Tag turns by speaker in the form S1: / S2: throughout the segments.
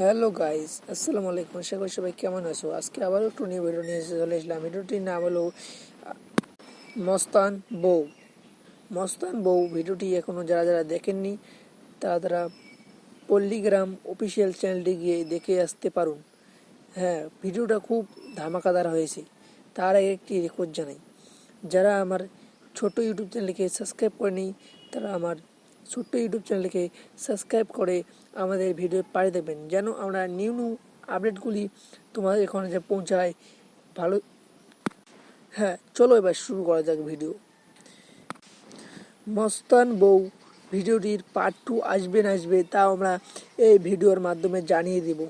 S1: Hello guys আসসালামু আলাইকুম আশা করি সবাই কেমন আছো? আজকে আবার একটু নিউ ভিডিও নিয়ে চলে এসলাম ভিডিওটির নাম হলো মস্তান বউ। মস্তান বউ ভিডিওটি এখনও যারা যারা দেখেননি, তারা তারা পল্লীগ্রাম অফিসিয়াল চ্যানেলটি গিয়ে দেখে আসতে পারুন। হ্যাঁ ভিডিওটা খুব ধামাকাদার হয়েছে। তার আগে একটি রেকর্ড জানাই। যারা আমার ছোট ইউটিউব চ্যানেলকে সাবস্ক্রাইব করেনি, তারা আমার ছোট্ট ইউটিউব চ্যানেলকে সাবস্ক্রাইব করে আমাদের ভিডিও পাড়ে দেবেন, যেন আমরা নিউ নিউ আপডেটগুলি তোমাদের এখানে যে পৌঁছায়। ভালো হ্যাঁ চলো এবার শুরু করা যাক ভিডিও মস্তান বউ, ভিডিওটির পার্ট টু আসবে না আসবে তা আমরা এই ভিডিওর মাধ্যমে জানিয়ে দেব।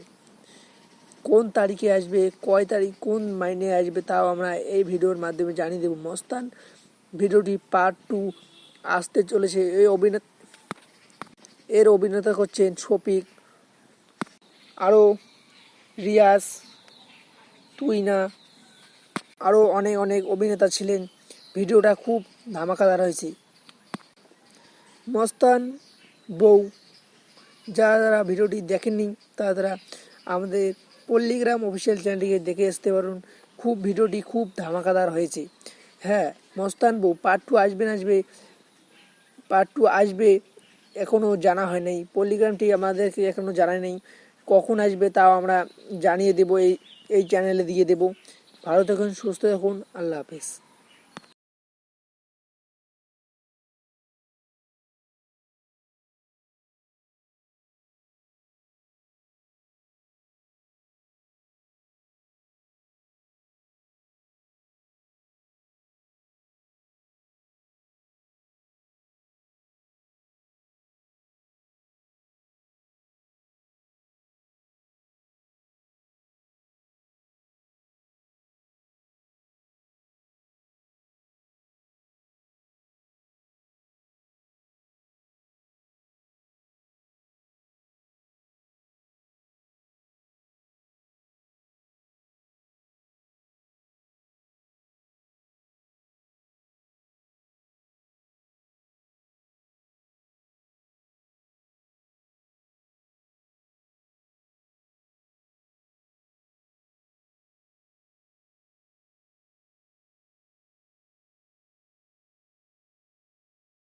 S1: কোন তারিখে আসবে, কয় তারিখ, কোন মাইনে আসবে, তাও আমরা এই ভিডিওর মাধ্যমে জানিয়ে দেব। মস্তান ভিডিওটি পার্ট টু আসতে চলেছে। এই অভিনেতা এর অভিনেতা করছেন শফিক, আরও রিয়াজ, তুইনা, আরও অনেক অনেক অভিনেতা ছিলেন। ভিডিওটা খুব ধামাকাদার হয়েছে মস্তান বউ, যারা যারা ভিডিওটি দেখেননি, তারা তারা আমাদের পল্লীগ্রাম অফিসিয়াল চ্যানেলটিকে দেখে আসতে পারুন। খুব ভিডিওটি খুব ধামাকাদার হয়েছে। হ্যাঁ মস্তান বউ পার্ট টু আসবে না আসবে পার্ট টু আসবে এখনও জানা হয় নাই। পল্লিগ্রামটি আমাদেরকে এখনও জানা নেই। কখন আসবে তাও আমরা জানিয়ে দেব, এই এই চ্যানেলে দিয়ে দেব। ভালো থাকুন, সুস্থ থাকুন, আল্লাহ হাফেজ।